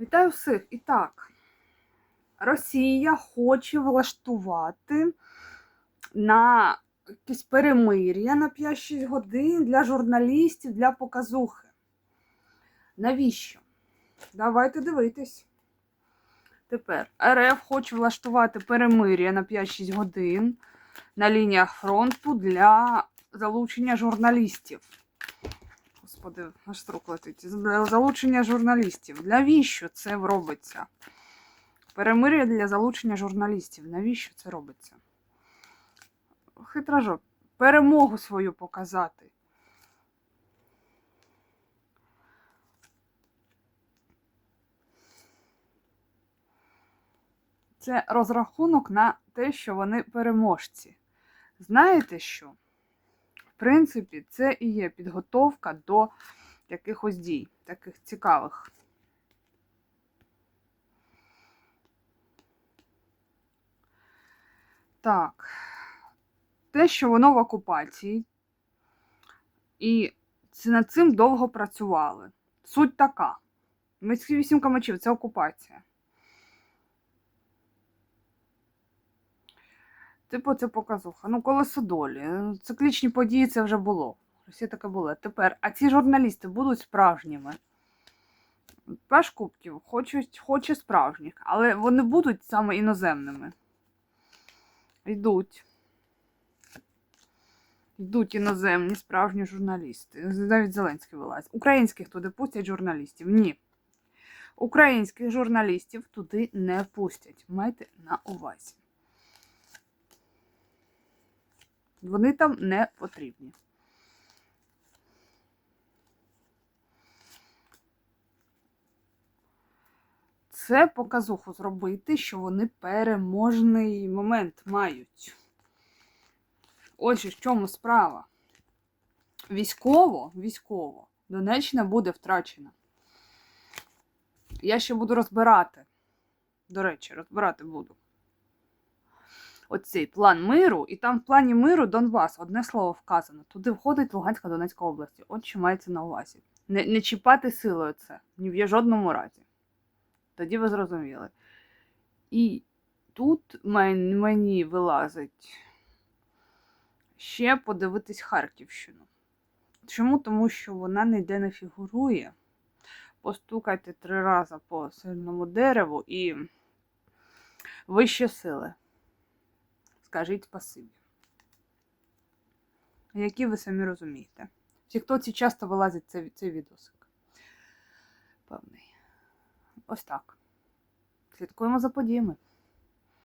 Вітаю всіх! І так, Росія хоче влаштувати на якесь перемир'я на 5-6 годин для журналістів, для показухи. Навіщо? Давайте дивитись. Тепер РФ хоче влаштувати перемир'я на 5-6 годин на лініях фронту для залучення журналістів. Господи, аж строк летить. Залучення журналістів. Навіщо це робиться? Перемир'я для залучення журналістів. Навіщо це робиться? Хитражок. Перемогу свою показати. Це розрахунок на те, що вони переможці. Знаєте що? Принципі, це і є підготовка до якихось дій, таких цікавих. Так, те, що воно в окупації, і над цим довго працювали. Суть така. Міські вісім камачів це окупація. Типу, це показуха. Ну, колесо долі. Ну, Циклічні події це вже було. Росія таке було. Тепер, а ці журналісти будуть справжніми. Пеш Кубків хочуть, хоче справжніх, але вони будуть саме іноземними. Йдуть. Йдуть іноземні справжні журналісти. Навіть Зеленський вилазить. Українських туди пустять журналістів? Ні. Українських журналістів туди не пустять. Майте на увазі. Вони там не потрібні. Це показуху зробити, що вони переможний момент мають. Ось в чому справа. Військово, військово, Донеччина буде втрачена. Я ще буду розбирати. До речі, розбирати буду оцей план миру, і там в плані миру Донбас, одне слово вказано. Туди входить Луганська Донецька області. От що мається на увазі. Не, не чіпати силою це ні в жодному разі. Тоді ви зрозуміли. І тут мен- мені вилазить ще подивитись Харківщину. Чому? Тому що вона ніде не фігурує. Постукайте три рази по сильному дереву і вище сили скажіть спасибі. Які ви самі розумієте? Хто ці часто вилазить цей, цей відосик. Певний. Ось так. Слідкуємо за подіями.